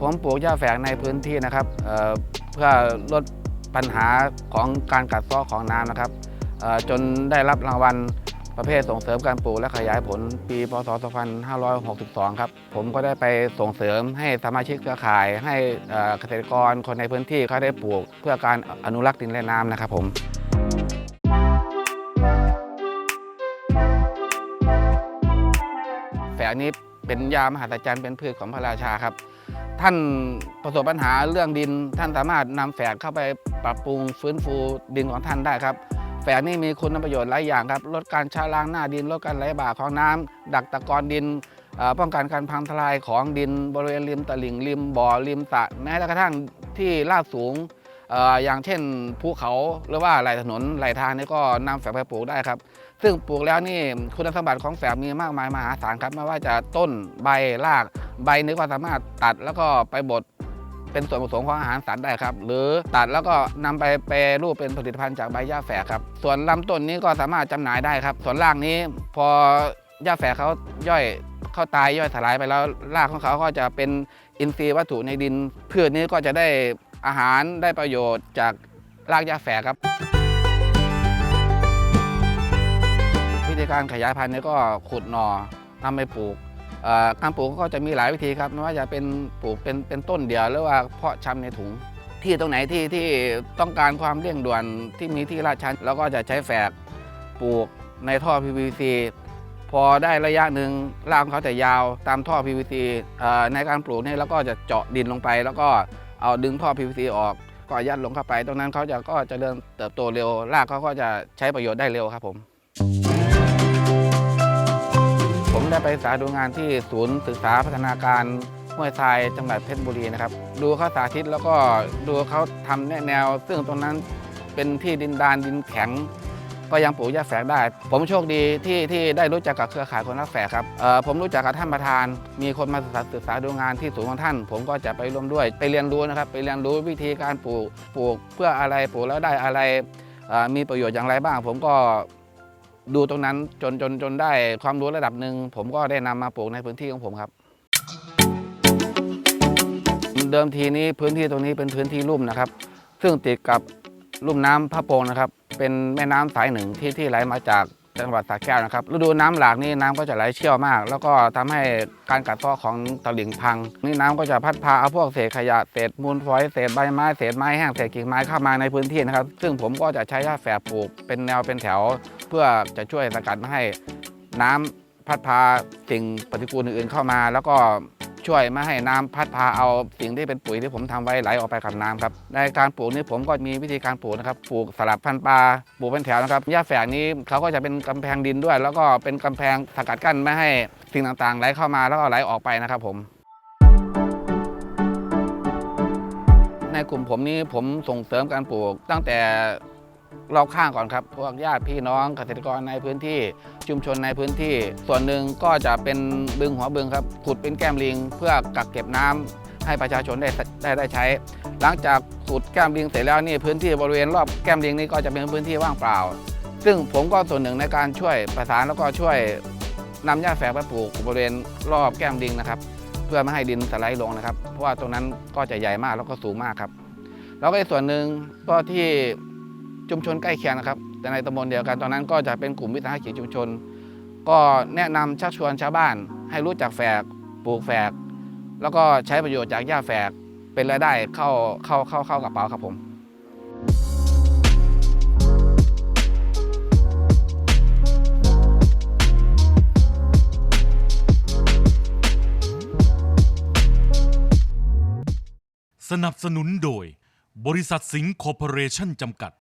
ผมปลูกหญ้าแฝกในพื้นที่นะครับเเพื่อลดปัญหาของการกัดเซาะของน้ำนะครับจนได้รับรางวัลประเภทส่งเสริมการปลูกและขยายผลปี พศ 2562 ครับ ผมก็ได้ไปส่งเสริมให้สมาชิกเครือข่าย ให้เกษตรกรคนในพื้นที่เขาได้ปลูก เพื่อการอนุรักษ์ดินและน้ำนะครับผมแฝกนี้เป็นยามหัศจรรย์เป็นพืชของพระราชาครับ ท่านประสบปัญหาเรื่องดิน ท่านสามารถนำแฝกเข้าไปปรับปรุงฟื้นฟูดินของท่านได้ครับ แฝกนี่มีคุณประโยชน์หลายอย่างครับ ลดการชะล้างหน้าดิน ลดการไหลบ่าของน้ำดักตะกอนดินป้องกันการพังทลายของดินบริเวณริมตลิ่งริมบ่อริมสระแม้กระทั่งที่ลาดสูง อย่างเช่นภูเขาหรือว่าไหลถนนไหลทางนี่ก็นำแฝกไปปลูกได้ครับ ซึ่งปลูกแล้วนี่คุณสมบัติของแฝกมีมากมายมหาศาลครับไม่ว่าจะต้นใบรากใบนี้ก็สามารถตัดแล้วก็ไปบดเป็นส่วนผสมของอาหารสัตว์ได้ครับ หรือตัดแล้วก็นำไปแปรรูปเป็นผลิตภัณฑ์จากใบหญ้าแฝกครับ ส่วนลำต้นนี้ก็สามารถจำหน่ายได้ครับ ส่วนรากนี้พอหญ้าแฝกเขาย่อยเข้าตายย่อยสลายไปแล้วรากของเขาก็จะเป็นอินทรีย์วัตถุในดินพืชนี้ก็จะได้ อาหารได้ประโยชน์จากรากหญ้าแฝกครับ วิธีการขยายพันธุ์เนี่ยก็ขุดหน่อนำไปปลูกการปลูกก็จะมีหลายวิธีครับไม่ว่าจะเป็นปลูกเป็นเป็นต้นเดี่ยวหรือว่าเพาะชำในถุง ที่ตรงไหนที่ที่ต้องการความเร่งด่วนที่มีที่ลาดชันแล้วก็จะใช้แฝกปลูกในท่อ PVC พอได้ระยะหนึ่งรากของเขาจะยาวตามท่อ PVC ในการปลูกนี่แล้วก็จะเจาะดินลงไป แล้วก็ เอาดึงท่อ PVC ออกก็ยัดลงเข้าไป ตรงนั้นเขาจะก็จะเริ่มเติบโตเร็วรากเขาก็จะใช้ประโยชน์ได้เร็วครับผม ผมได้ไปศึกษาดูงานที่ศูนย์ศึกษาพัฒนาการห้วยทรายจังหวัดเพชรบุรีนะครับดูเขาสาธิตแล้วก็ดูเขาทำแนะแนวซึ่งตรงนั้นเป็นที่ดินดานดินแข็ง ก็ยังปลูกหญ้าแฝกได้ ผมโชคดีที่ที่ได้รู้จักกับเครือข่ายคนรักแฝกครับผมรู้จักกับท่านประธาน มีคนมาศึกษาดูงานที่ศูนย์ของท่าน ผมก็จะไปร่วมด้วยไปเรียนรู้นะครับไปเรียนรู้วิธีการปลูกปลูกเพื่ออะไรปลูกแล้วได้อะไรมีประโยชน์อย่างไรบ้าง ผมก็ดูตรงนั้นจนจนจนได้ความรู้ระดับหนึ่งผมก็ได้นำมาปลูกในพื้นที่ของผมครับเดิมทีนี้พื้นที่ตรงนี้เป็นพื้นที่ลุ่มนะครับ ซึ่งติดกับลุ่มน้ำพระโปงนะครับ เป็นแม่น้ำสายหนึ่งที่ที่ไหลมาจากจังหวัดสระแก้วนะครับฤดูน้ำหลากนี่น้ำก็จะไหลเชี่ยวมาก แล้วก็ทำให้การกัดเซาะของตลิ่งพัง นี่น้ำก็จะพัดพาเอาพวกเศษขยะเศษมูลฝอยเศษใบไม้เศษไม้แห้งเศษกิ่งไม้เข้ามาในพื้นที่นะครับ ซึ่งผมก็จะใช้หญ้าแฝกปลูกเป็นแนวเป็นแถว เพื่อจะช่วยสกัดไม่ให้น้ำพัดพาสิ่งปฏิกูลอื่นๆเข้ามา แล้วก็ ช่วยไม่ให้น้ำพัดพาเอาสิ่งที่เป็นปุ๋ยที่ผมทำไว้ไหลออกไปกับน้ำครับในการปลูกนี้ผมก็มีวิธีการปลูกนะครับปลูกสลับพันธุ์ปลาปลูกเป็นแถวนะครับหญ้าแฝกนี้เขาก็จะเป็นกำแพงดินด้วย แล้วก็เป็นกำแพงสกัดกั้นไม่ให้สิ่งต่างๆ ไหลเข้ามาแล้วก็ไหลออกไปนะครับผมในกลุ่มผมนี้ผมส่งเสริมการปลูกตั้งแต่ รอบข้างก่อนครับ พวกญาติพี่น้องเกษตรกรในพื้นที่ ชุมชนในพื้นที่ ส่วนหนึ่งก็จะเป็นบึงหัวบึงครับ ขุดเป็นแก้มลิง เพื่อกักเก็บน้ำให้ประชาชนได้ได้ได้ใช้ หลังจากขุดแก้มลิงเสร็จแล้วนี่พื้นที่บริเวณรอบแก้มลิงนี่ก็จะเป็นพื้นที่ว่างเปล่า ซึ่งผมก็ส่วนหนึ่งในการช่วยประสานแล้วก็ช่วยนำหญ้าแฝกไปปลูกบริเวณรอบแก้มลิงนะครับ เพื่อไม่ให้ดินสไลด์ลงนะครับ เพราะว่าตรงนั้นก็จะใหญ่มากแล้วก็สูงมากครับ แล้วก็อีกส่วนหนึ่งก็ที่ ชุมชนใกล้เคียงนะครับ แต่ในตำบลเดียวกันตอนนั้นก็จะเป็นกลุ่มวิสาหกิจชุมชน ก็แนะนำชักชวนชาวบ้าน ให้รู้จักแฝกปลูกแฝก แล้วก็ใช้ประโยชน์จากหญ้าแฝกเป็นรายได้เข้าเข้าเข้าเข้ากระเป๋าครับผมสนับสนุนโดย บริษัทสิงห์คอร์ปอเรชั่นจำกัด